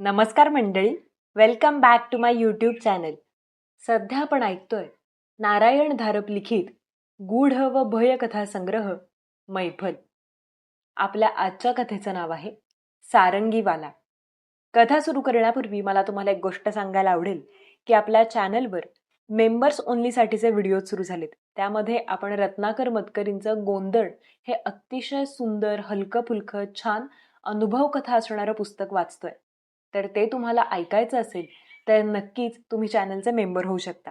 नमस्कार मंडळी. Welcome back to my YouTube channel सध्या आपण ऐकतोय नारायण धारप लिखित गूढ व भय कथा संग्रह मैफल. आपल्या आजच्या कथेचं नाव आहे सारंगीवाला. कथा सुरू करण्यापूर्वी मला तुम्हाला एक गोष्ट सांगायला आवडेल की आपल्या चॅनलवर मेंबर्स ओनलीसाठीचे व्हिडिओ सुरू झालेत. त्यामध्ये आपण रत्नाकर मतकरींचं गोंधळ हे अतिशय सुंदर हलकं फुलकं छान अनुभव कथा असणारं पुस्तक वाचतोय. तर ते तुम्हाला ऐकायचं असेल तर नक्कीच तुम्ही चॅनलचे मेंबर होऊ शकता.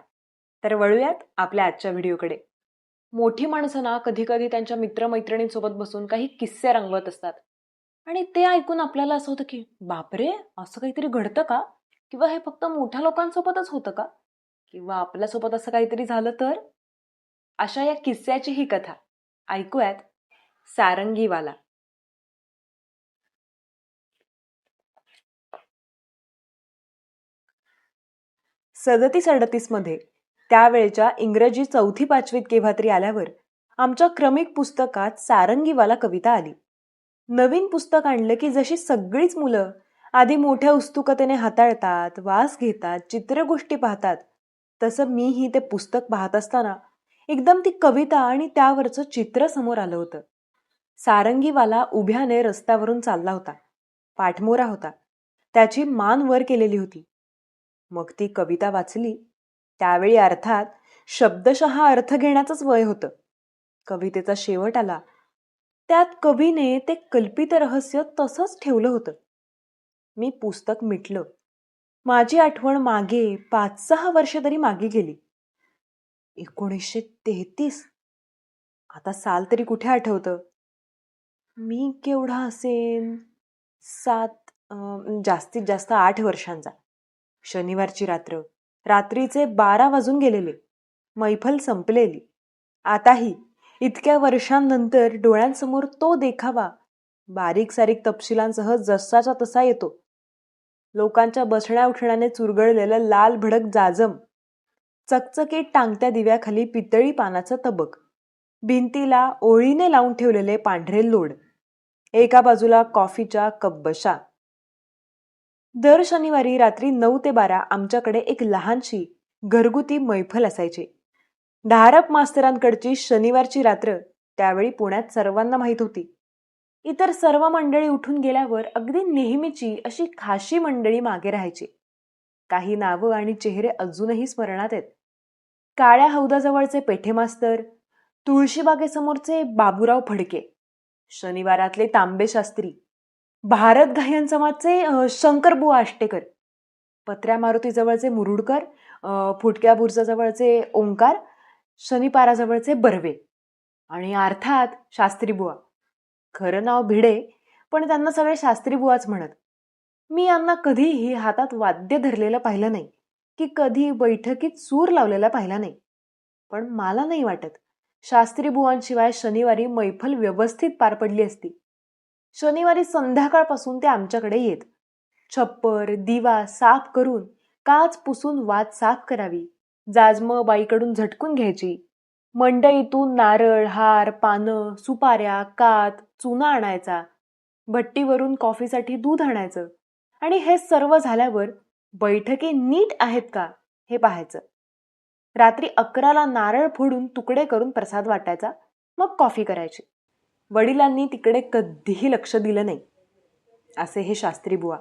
तर वळूयात आपल्या आजच्या व्हिडिओकडे. मोठी माणसं ना कधीकधी त्यांच्या मित्रमैत्रिणींसोबत बसून काही किस्से रंगवत असतात. आणि ते ऐकून आपल्याला असं होतं की बापरे! असं काहीतरी घडतं का? किंवा हे फक्त मोठ्या लोकांसोबतच होतं का? किंवा आपल्यासोबत असं काहीतरी झालं तर? अशा या किस्स्याची ही कथा. ऐकूयात सारंगीवाला. सदतीस अडतीसमध्ये त्यावेळच्या इंग्रजी चौथी पाचवीत केव्हा तरी आल्यावर आमच्या क्रमिक पुस्तकात सारंगीवाला कविता आली. नवीन पुस्तक आणलं की जशी सगळीच मुलं आधी मोठ्या उत्सुकतेने हाताळतात वास घेतात चित्रगोष्टी पाहतात तसं मीही ते पुस्तक पाहत असताना एकदम ती कविता आणि त्यावरचं चित्र समोर आलं होतं. सारंगीवाला उभ्याने रस्त्यावरून चालला होता. पाठमोरा होता. त्याची मान वर केलेली होती. मग ती कविता वाचली. त्यावेळी अर्थात शब्दशः अर्थ घेण्याचंच वय होतं. कवितेचा शेवट आला. त्यात कवीने ते कल्पित रहस्य तसंच ठेवलं होतं. मी पुस्तक मिटलं. माझी आठवण मागे पाच सहा वर्ष तरी मागे गेली. एकोणीसशे तेहतीस. आता साल तरी कुठे आठवतं? मी केवढा असेन? सात जास्तीत जास्त आठ वर्षांचा. शनिवारची रात्र. रात्रीचे बारा वाजून गेलेले. मैफल संपलेली. आताही इतक्या वर्षांनंतर डोळ्यांसमोर तो देखावा. बारीक सारीक तपशिलांसह जसाचा तसा येतो. लोकांच्या बसण्या उठण्याने चुरगळलेलं लाल भडक जाजम. चकचकीत टांगत्या दिव्याखाली पितळी पानाचं तबक. भिंतीला ओळीने लावून ठेवलेले पांढरे लोड. एका बाजूला कॉफीच्या कपबशा. दर शनिवारी रात्री नऊ ते बारा आमच्याकडे एक लहानशी घरगुती मैफल असायची. धारप मास्तरांकडची शनिवारची रात्र त्यावेळी पुण्यात सर्वांना माहीत होती. इतर सर्व मंडळी उठून गेल्यावर अगदी नेहमीची अशी खाशी मंडळी मागे राहायची. काही नावं आणि चेहरे अजूनही स्मरणात आहेत. काळ्या हौदाजवळचे पेठे मास्तर तुळशीबागेसमोरचे बाबूराव फडके शनिवारातले तांबे शास्त्री भारत गायन समाजचे शंकरबुवा आष्टेकर पत्र्या मारुतीजवळचे मुरुडकर फुटक्या बुर्जाजवळचे ओंकार शनिपाराजवळचे बर्वे आणि अर्थात शास्त्रीबुवा खरं नाव भिडे पण त्यांना सगळे शास्त्रीबुवाच म्हणत. मी यांना कधीही हातात वाद्य धरलेलं पाहिलं नाही की कधी बैठकीत सूर लावलेला पाहिला नाही. पण मला नाही वाटत शास्त्री बुवांशिवाय शनिवारी मैफल व्यवस्थित पार पडली असती. शनिवारी संध्याकाळपासून ते आमच्याकडे येत. छप्पर दिवा साफ करून काच पुसून वात साफ करावी. जाजम बाईकडून झटकून घ्यायची. मंडईतून नारळ हार पानं सुपाऱ्या कात चुना आणायचा. भट्टीवरून कॉफीसाठी दूध आणायचं. आणि हे सर्व झाल्यावर बैठकी नीट आहेत का हे पाहायचं. रात्री अकराला नारळ फोडून तुकडे करून प्रसाद वाटायचा. मग कॉफी करायची. वडिलांनी तिकडे कधीही लक्ष दिलं नाही. असे हे शास्त्री बुवा.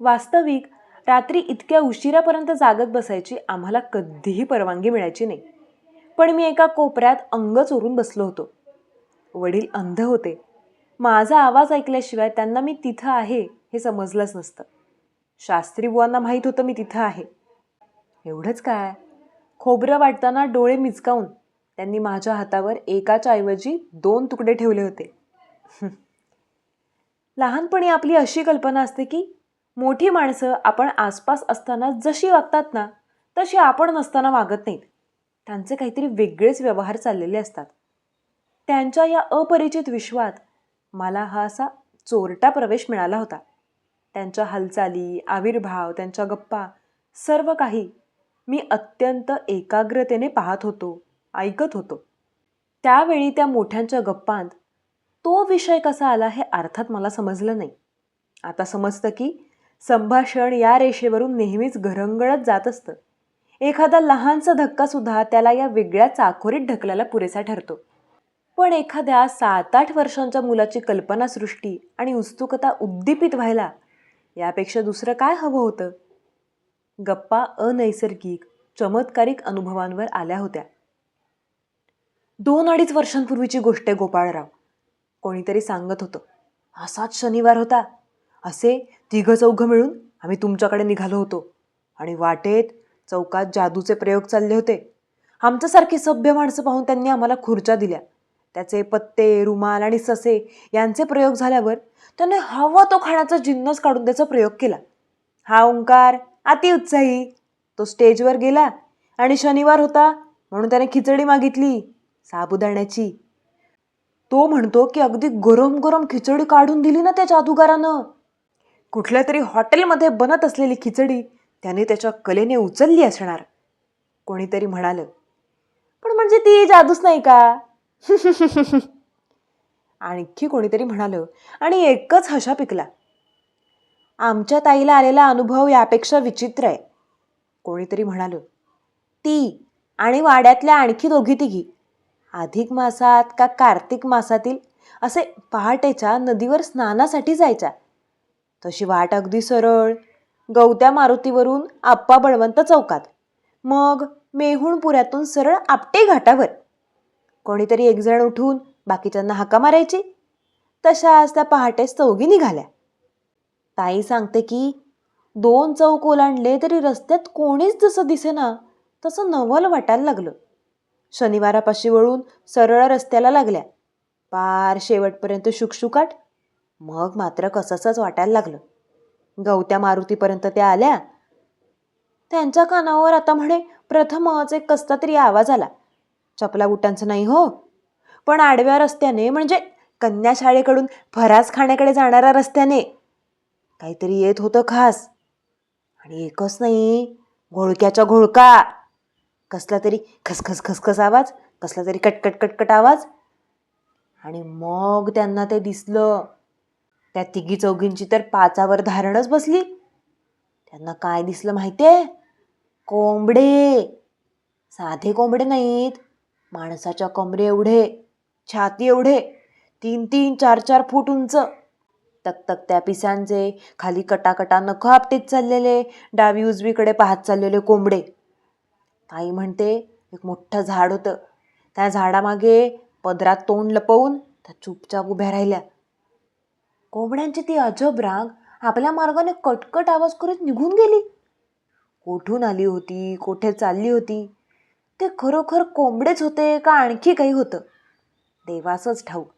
वास्तविक रात्री इतक्या उशिरापर्यंत जागत बसायची आम्हाला कधीही परवानगी मिळायची नाही. पण मी एका कोपऱ्यात अंग चोरून बसलो होतो. वडील अंध होते. माझा आवाज ऐकल्याशिवाय त्यांना मी तिथं आहे हे समजलंच नसतं. शास्त्री बुवांना माहीत होतं मी तिथं आहे. एवढंच काय? खोबरं वाटताना डोळे मिचकावून त्यांनी माझ्या हातावर एकाच्या ऐवजी दोन तुकडे ठेवले होते. लहानपणी आपली अशी कल्पना असते की मोठी माणसं आपण आसपास असताना जशी वागतात ना तशी आपण नसताना वागत नाहीत. त्यांचे काहीतरी वेगळेच व्यवहार चाललेले असतात. त्यांच्या या अपरिचित विश्वात मला हा असा चोरटा प्रवेश मिळाला होता. त्यांच्या हालचाली आविर्भाव त्यांच्या गप्पा सर्व काही मी अत्यंत एकाग्रतेने पाहत होतो. ऐकत होतो. त्यावेळी त्या मोठ्यांच्या गप्पांत तो विषय कसा आला हे अर्थात मला समजलं नाही. आता समजतं की संभाषण या रेषेवरून नेहमीच घरंगळत जात असतं. एखादा लहानसा धक्कासुद्धा त्याला या वेगळ्या चाकोरीत ढकलायला पुरेसा ठरतो. पण एखाद्या सात आठ वर्षांच्या मुलाची कल्पनासृष्टी आणि उत्सुकता उद्दीपित व्हायला यापेक्षा दुसरं काय हवं होतं? गप्पा अनैसर्गिक चमत्कारिक अनुभवांवर आल्या होत्या. दोन अडीच वर्षांपूर्वीची गोष्ट आहे गोपाळराव. कोणीतरी सांगत होतं. असाच शनिवार होता. असे तिघं चौघं मिळून आम्ही तुमच्याकडे निघालो होतो आणि वाटेत चौकात जादूचे प्रयोग चालले होते. आमच्यासारखी सभ्य माणसं पाहून त्यांनी आम्हाला खुर्च्या दिल्या. त्याचे पत्ते रुमाल आणि ससे यांचे प्रयोग झाल्यावर त्याने हवा तो खाण्याचा जिन्नस काढून त्याचा प्रयोग केला. हा ओंकार अतिउत्साही तो स्टेजवर गेला आणि शनिवार होता म्हणून त्याने खिचडी मागितली. साबुदाण्याची. तो म्हणतो की अगदी गरम गरम खिचडी काढून दिली ना त्या जादूगारानं. कुठल्या तरी हॉटेलमध्ये बनत असलेली खिचडी त्याने त्याच्या कलेने उचलली असणार. कोणीतरी म्हणालं पण म्हणजे ती जादूच नाही का? आणखी कोणीतरी म्हणालं आणि एकच हशा पिकला. आमच्या ताईला आलेला अनुभव यापेक्षा विचित्र आहे. कोणीतरी म्हणालं ती आणि वाड्यातल्या आणखी दोघी तिघी अधिक मासात का कार्तिक मासातील? असे पहाटेच्या नदीवर स्नानासाठी जायच्या. तशी वाट अगदी सरळ गवत्या मारुतीवरून आप्पा बळवंत चौकात. मग मेहुणपुऱ्यातून सरळ आपटे घाटावर. कोणीतरी एकजण उठून बाकीच्यांना हाका मारायची. तशाच त्या पहाटेच चौघी निघाल्या. ताई सांगते की दोन चौक ओलांडले तरी रस्त्यात कोणीच जसं दिसेना तसं नवल वाटायला लागलं. शनिवारापाशी वळून सरळ रस्त्याला लागल्या. पार शेवटपर्यंत शुकशुकाट मग मात्र कसंसंच वाटायला लागलं. गवत्या मारुतीपर्यंत त्या आल्या. त्यांच्या कानावर आता म्हणे प्रथमच एक कसला तरी आवाज आला. चपला बुटांचं नाही हो पण आडव्या रस्त्याने म्हणजे कन्या शाळेकडून फरास खाण्याकडे जाणाऱ्या रस्त्याने. काहीतरी येत होतं खास. आणि एकच नाही घोळक्याच्या घोळका. कसला तरी खसखस खसखस आवाज कसला तरी कटकट कटकट आवाज. आणि मग त्यांना ते दिसलं. त्या तिघी चौघींची तर पाचावर धारणच बसली. त्यांना काय दिसलं माहितीये? कोंबडे. साधे कोंबडे नाहीत. माणसाच्या कमरे एवढे छाती एवढे. तीन तीन चार चार फूट उंच. तकतकत्या पिसांचे खाली कटाकटा नख आपटीत चाललेले डावी उजवीकडे पाहत चाललेले कोंबडे. ताई म्हणते एक मोठं झाड होतं. त्या झाडामागे पदरात तोंड लपवून त्या चुपचाप उभ्या राहिल्या. कोंबड्यांची ती अजब रांग आपल्या मार्गाने कटकट आवाज करत निघून गेली. कोठून आली होती? कोठे चालली होती? ते खरोखर कोंबडेच होते का आणखी काही होतं? देवासच ठाऊक.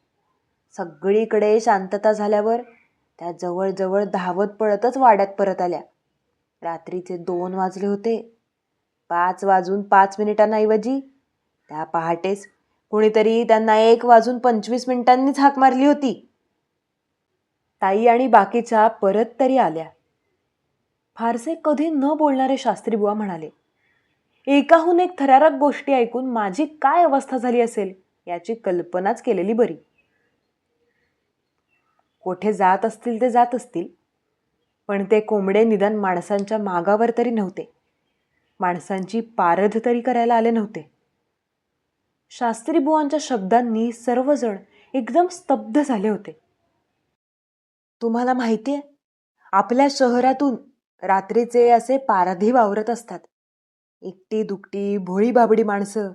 सगळीकडे शांतता झाल्यावर त्या जवळजवळ धावत पळतच वाड्यात परत आल्या. रात्रीचे दोन वाजले होते. पाच वाजून पाच मिनिटांऐवजी. त्या पहाटेच कुणीतरी त्यांना एक वाजून पंचवीस मिनिटांनीच हाक मारली होती. ताई आणि बाकीच्या परत तरी आल्या. फारसे कधी न बोलणारे शास्त्री बुवा म्हणाले एकाहून एक थरारक गोष्टी ऐकून माझी काय अवस्था झाली असेल याची कल्पनाच केलेली बरी. कोठे जात असतील ते जात असतील पण ते कोंबडे निदान माणसांच्या मागावर तरी नव्हते. माणसांची पारध तरी करायला आले नव्हते. शास्त्री बुवांच्या शब्दांनी सर्वजण एकदम स्तब्ध झाले होते. तुम्हाला माहिती आहे आपल्या शहरातून रात्रीचे असे पारधी वावरत असतात. एकटी दुकटी भोळी बाबडी माणसं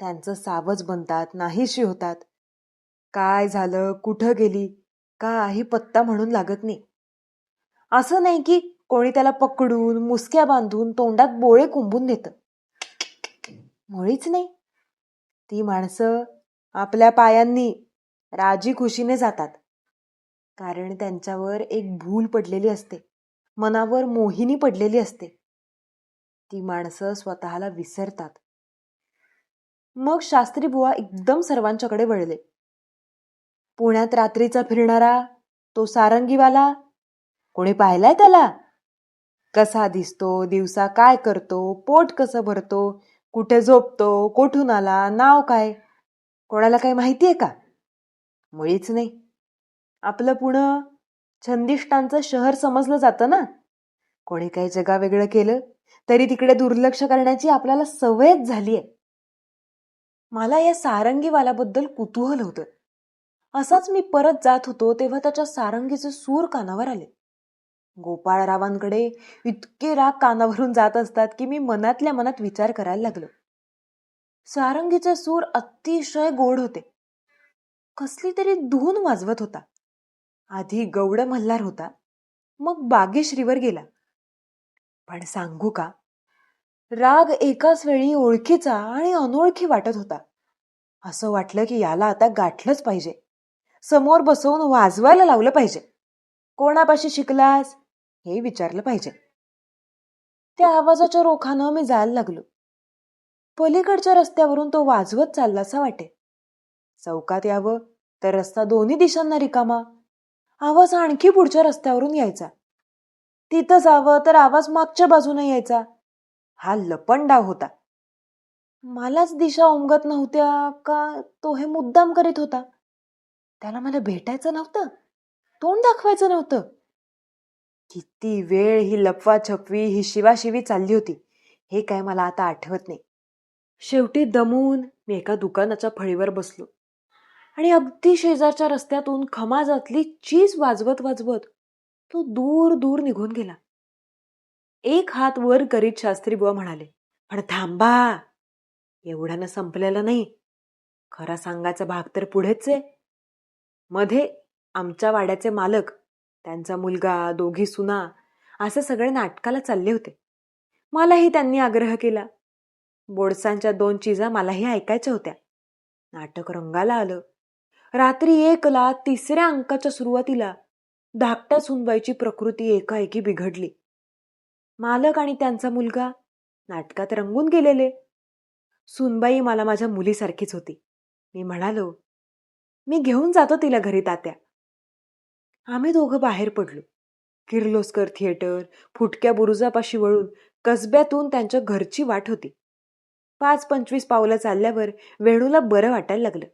त्यांचं सावज बनतात नाहीशी होतात. काय झालं कुठं गेली काही पत्ता म्हणून लागत नाही. असं नाही की कोणी त्याला पकडून मुसक्या बांधून तोंडात बोळे कुंबून देतं मुळीच नाही. ती माणसं आपल्या पायांनी राजी खुशीने जातात. कारण त्यांच्यावर एक भूल पडलेली असते. मनावर मोहिनी पडलेली असते. ती माणसं स्वतःला विसरतात. मग शास्त्री बुवा एकदम सर्वांच्याकडे वळले. पुण्यात रात्रीचा फिरणारा तो सारंगीवाला कोणी पाहिलाय त्याला? कसा दिसतो दिवसा काय करतो पोट कसं भरतो कुठे झोपतो कोठून आला नाव काय? कोणाला काही माहिती आहे का? मुळीच नाही. आपलं पुणं छंदिष्टांचं शहर समजलं जातं ना? कोणी काही जगा वेगळं केलं तरी तिकडे दुर्लक्ष करण्याची आपल्याला सवयच झाली आहे मला या सारंगीवाल्याबद्दल कुतूहल होतं. असाच मी परत जात होतो तेव्हा त्याच्या सारंगीचे सूर कानावर आले. गोपाळरावांकडे इतके राग कानावरून जात असतात की मी मनातल्या मनात विचार करायला लागलो. सारंगीचे सूर अतिशय गोड होते. कसली तरी धून वाजवत होता. आधी गौड मल्हार होता. मग बागेश्रीवर गेला. पण सांगू का? राग एकाच वेळी ओळखीचा आणि अनोळखी वाटत होता. असं वाटलं की याला आता गाठलंच पाहिजे. समोर बसवून वाजवायला लावलं पाहिजे. कोणापाशी शिकलास? हे विचारलं पाहिजे. त्या आवाजाच्या रोखानं मी जायला लागलो. पलीकडच्या रस्त्यावरून तो वाजवत चाललासा वाटे. चौकात यावं तर रस्ता दोन्ही दिशांना रिकामा. आवाज आणखी पुढच्या रस्त्यावरून यायचा. तिथं जावं तर आवाज मागच्या बाजूने यायचा. हा लपंडाव होता. मलाच दिशा उमगत नव्हत्या का तो हे मुद्दाम करीत होता. त्याला मला भेटायचं नव्हतं. तोंड दाखवायचं नव्हतं. किती वेळ ही लपवाछपवी ही शिवाशिवी चालली होती. हे काय मला आता आठवत नाही. शेवटी दमून मी एका दुकानाच्या फळीवर बसलो. आणि अगदी शेजारच्या रस्त्यातून खमाजातली चीज वाजवत वाजवत तो दूर दूर निघून गेला. एक हात वर करीत शास्त्री बुवा म्हणाले पण थांबा एवढ्यानं संपलेलं नाही. खरा सांगायचा भाग तर पुढेच आहे. मध्ये आमच्या वाड्याचे मालक त्यांचा मुलगा दोघी सुना असे सगळे नाटकाला चालले होते. मलाही त्यांनी आग्रह केला. बोडसांच्या दोन चिजा मलाही ऐकायच्या होत्या. नाटक रंगाला आलं. रात्री एकला तिसऱ्या अंकाच्या सुरुवातीला धाकट्या सुनबाईची प्रकृती एकाएकी बिघडली. मालक आणि त्यांचा मुलगा नाटकात रंगून गेलेले. सुनबाई मला माझ्या मुलीसारखीच होती. मी म्हणालो मी घेऊन जातो तिला घरी तात्या. आम्ही दोघं बाहेर पडलो. किर्लोस्कर थिएटर फुटक्या बुरुजापाशी वळून कसब्यातून त्यांच्या घरची वाट होती. पाच पंचवीस पावलं चालल्यावर वेणूला बरं वाटायला लागलं.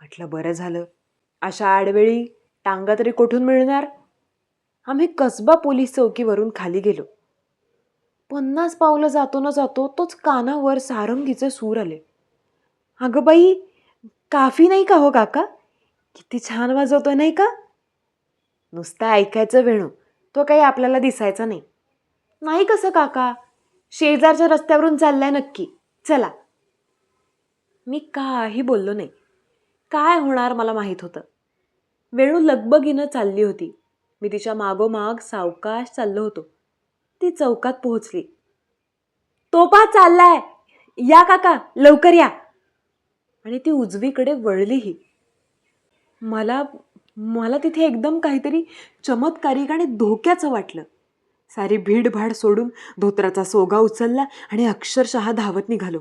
म्हटलं बरं झालं. अशा आडवेळी टांगा तरी कुठून मिळणार? आम्ही कसबा पोलीस चौकीवरून खाली गेलो. पन्नास पावलं जातो ना जातो तोच कानावर सारंगीचे सूर आले. अगं बाई काफी नाही का हो काका? किती छान वाजवतो नाही का? नुसतं ऐकायचं वेणू तो काही आपल्याला दिसायचा नाही. नाही कसं काका? शेजारच्या रस्त्यावरून चाललाय नक्की. चला. मी काही बोललो नाही. काय होणार मला माहीत होतं. वेणू लगबगीनं चालली होती. मी तिच्या मागोमाग सावकाश चाललो होतो. ती चौकात पोहोचली. तो पा चाललाय! या काका! लवकर या! आणि ती उजवीकडे वळलीही. मला मला तिथे एकदम काहीतरी चमत्कारिक आणि धोक्याचं वाटलं. सारी भीडभाड सोडून धोत्राचा सोगा उचलला आणि अक्षरशः धावत निघालो.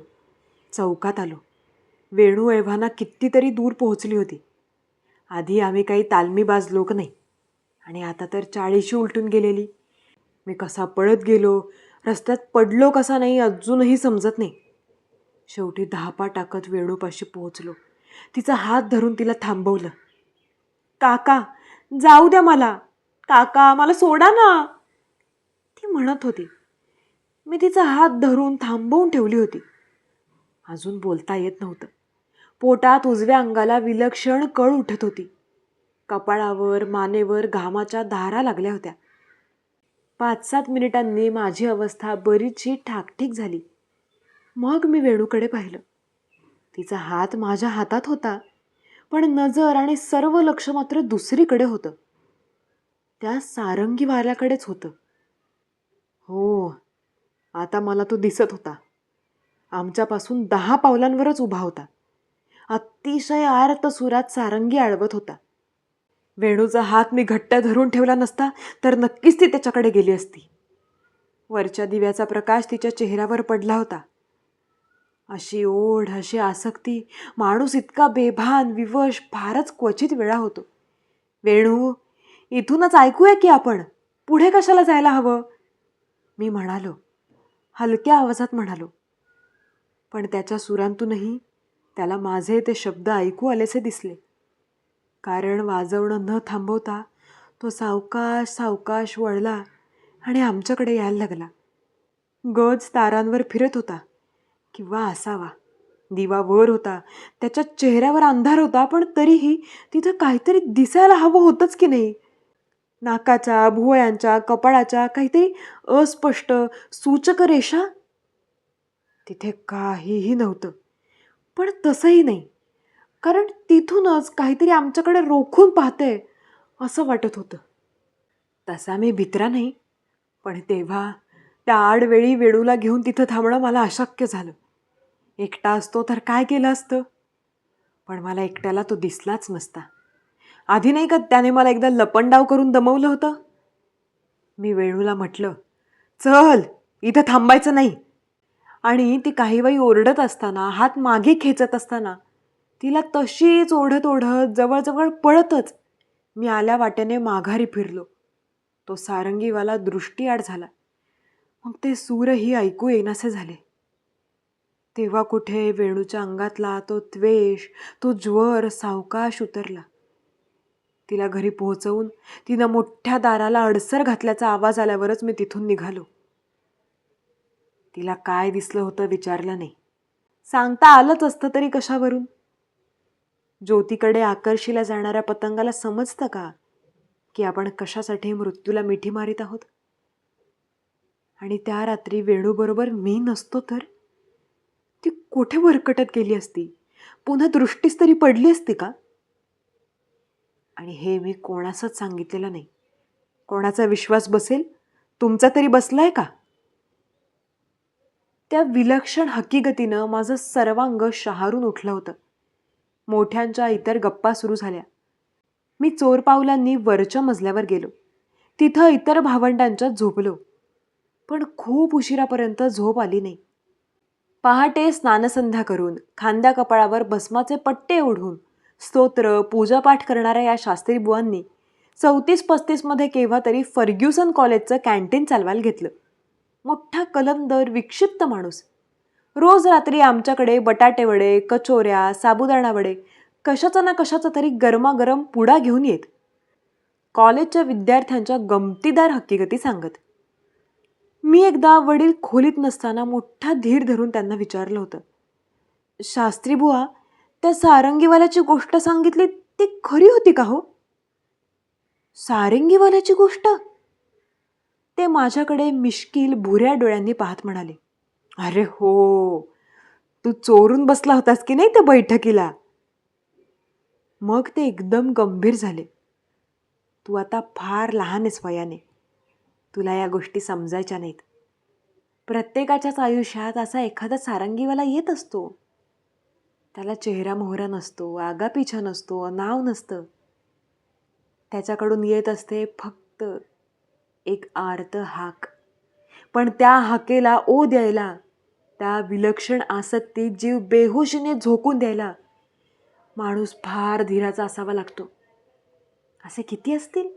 चौकात आलो. वेणू एव्हाना कितीतरी दूर पोहोचली होती. आधी आम्ही काही तालमीबाज लोक नाही. आणि आता तर चाळीशी उलटून गेलेली. मी कसा पळत गेलो रस्त्यात पडलो कसा नाही अजूनही समजत नाही. शेवटी धापा टाकत वेणूपाशी पोहोचलो. तिचा हात धरून तिला थांबवलं. काका जाऊ द्या मला. काका मला सोडा ना. ती म्हणत होती. मी तिचा हात धरून थांबवून ठेवली होती. अजून बोलता येत नव्हतं. पोटात उजव्या अंगाला विलक्षण कळ उठत होती. कपाळावर मानेवर घामाच्या धारा लागल्या होत्या. पाच सात मिनिटांनी माझी अवस्था बरीचशी ठाकठीक झाली. मग मी वेणूकडे पाहिलं. तिचा हात माझ्या हातात होता. पण नजर आणि सर्व लक्ष मात्र दुसरीकडे होतं. त्या सारंगी वाऱ्याकडेच होतं. हो आता मला तो दिसत होता. आमच्यापासून दहा पावलांवरच उभा होता. अतिशय आर्त सुरात सारंगी आळवत होता. वेणूचा हात मी घट्ट धरून ठेवला नसता तर नक्कीच ती त्याच्याकडे गेली असती. वरच्या दिव्याचा प्रकाश तिच्या चेहऱ्यावर पडला होता. अशी ओढ अशी आसक्ती. माणूस इतका बेभान विवश फारच क्वचित वेळा होतो. वेणू इथूनच ऐकूया की आपण. पुढे कशाला जायला हवं? मी म्हणालो. हलक्या आवाजात म्हणालो. पण त्याच्या सुरांतूनही त्याला माझे ते शब्द ऐकू आलेसे दिसले. कारण वाजवणं न थांबवता तो सावकाश सावकाश वळला आणि आमच्याकडे यायला लागला. गज तारांवर फिरत होता. किंवा असावा. दिवा वर होता त्याच्या चेहऱ्यावर अंधार होता पण तरीही तिथं काहीतरी दिसायला हवं होतंच की नाही. नाकाच्या भुवयांच्या कपाळाच्या काहीतरी अस्पष्ट सूचक रेषा तिथे काहीही नव्हतं. पण तसंही नाही. कारण तिथूनच काहीतरी आमच्याकडे रोखून पाहते असं वाटत होतं. तसा मी भित्रा नाही पण तेव्हा त्या आडवेळी वेळूला घेऊन तिथं थांबणं मला अशक्य झालं. एकटा असतो तर काय केलं असतं? पण मला एकट्याला तो दिसलाच नसता. आधी नाही का त्याने मला एकदा लपंडाव करून दमवलं होतं? मी वेणूला म्हटलं चल इथं थांबायचं नाही. आणि ती काही वेळी ओरडत असताना हात मागे खेचत असताना तिला तशीच ओढत ओढत जवळजवळ पळतच मी आल्या वाट्याने माघारी फिरलो. तो सारंगीवाला दृष्टीआड झाला. मग ते सूरही ऐकू येईनासे झाले. तेव्हा कुठे वेणूच्या अंगातला तो त्वेष तो ज्वर सावकाश उतरला. तिला घरी पोहोचवून तिनं मोठ्या दाराला अडसर घातल्याचा आवाज आल्यावरच मी तिथून निघालो. तिला काय दिसलं होतं विचारलं नाही. सांगता आलंच असतं तरी कशावरून? ज्योतीकडे आकर्षीला जाणाऱ्या पतंगाला समजतं का की आपण कशासाठी मृत्यूला मिठी मारित आहोत? आणि त्या रात्री वेणूबरोबर मी नसतो तर? ती कुठे भरकटत गेली असती? पुन्हा दृष्टीस तरी पडली असती का? आणि हे मी कोणासच सांगितलेलं नाही. कोणाचा विश्वास बसेल? तुमचा तरी बसलाय का? त्या विलक्षण हकीकतीनं माझं सर्वांग शहारून उठलं होतं. मोठ्यांच्या इतर गप्पा सुरू झाल्या. मी चोर पावलांनी वरच्या मजल्यावर गेलो. तिथं इतर भावंडांच्यात झोपलो. पण खूप उशिरापर्यंत झोप आली नाही. पहाटे स्नानसंध्या करून खांद्या कपाळावर भस्माचे पट्टे ओढून स्तोत्र पूजापाठ करणाऱ्या या शास्त्री बुवांनी चौतीस पस्तीसमध्ये केव्हा तरी फर्ग्युसन कॉलेजचं कॅन्टीन चालवायला घेतलं. मोठा कलमदर विक्षिप्त माणूस. रोज रात्री आमच्याकडे बटाटे वडे कचोऱ्या साबुदाणा वडे कशाचा ना कशाचा तरी गरमागरम पुडा घेऊन येत. कॉलेजच्या विद्यार्थ्यांच्या गमतीदार हकीकती सांगत. मी एकदा वडील खोलीत नसताना मोठा धीर धरून त्यांना विचारलं होतं. शास्त्री बुवा त्या सारंगीवाल्याची गोष्ट सांगितली ती खरी होती का हो? सारंगीवाल्याची गोष्ट? ते माझ्याकडे मिश्किल भुऱ्या डोळ्यांनी पाहत म्हणाले. अरे हो तू चोरून बसला होतास की नाही त्या बैठकीला? मग ते एकदम गंभीर झाले. तू आता फार लहान आहेस वयाने. तुला या गोष्टी समजायच्या नाहीत. प्रत्येकाच्याच आयुष्यात असा एखादा सारंगीवाला येत असतो. त्याला चेहरा मोहरा नसतो आगापिछा नसतो नाव नसतं. त्याच्याकडून येत असते फक्त एक आर्त हाक. पण त्या हाकेला ओ द्यायला त्या विलक्षण आसक्तीत जीव बेहोशीने झोकून द्यायला माणूस फार धीराचा असावा लागतो. असे किती असतील?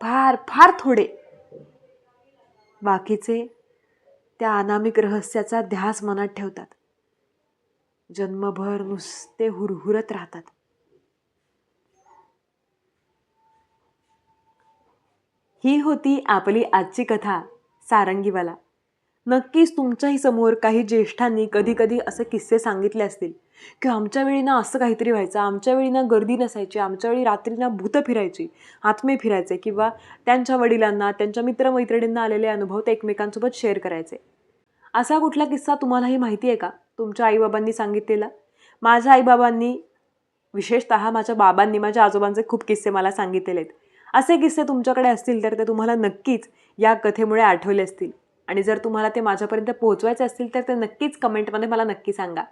फार फार थोडे. बाकीचे त्या अनामिक रहस्याचा ध्यास मनात ठेवतात. जन्मभर नुसते हुरहुरत राहतात. ही होती आपली आजची कथा सारंगीवाला. नक्कीच तुमच्याही समोर काही ज्येष्ठांनी कधी कधी असे किस्से सांगितले असतील. की आमच्या वेळी ना असं काहीतरी व्हायचं. आमच्या वेळी ना गर्दी नसायची. आमच्या वेळी रात्री ना भूतं फिरायची. आत्मे फिरायचे किंवा त्यांच्या वडिलांना त्यांच्या मित्रमैत्रिणींना आलेले अनुभव ते एकमेकांसोबत शेअर करायचे. असा कुठला किस्सा तुम्हालाही माहिती आहे का? तुमच्या आईबाबांनी सांगितलेला? माझ्या आईबाबांनी विशेषतः माझ्या बाबांनी माझ्या आजोबांचे खूप किस्से मला सांगितलेले आहेत असे किस्से तुमच्याकडे असतील तर ते तुम्हाला नक्कीच या कथेमुळे आठवले असतील. आणि जर तुम्हाला ते माझ्यापर्यंत पोहोचवायचे असतील तर ते नक्कीच कमेंटमध्ये मला नक्की सांगा.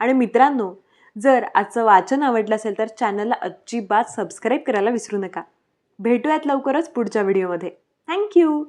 आणि मित्रांनो जर आजचं वाचन आवडलं असेल तर चॅनलला अजिबात सबस्क्राईब करायला विसरू नका. भेटूयात लवकरच पुढच्या व्हिडिओमध्ये थँक्यू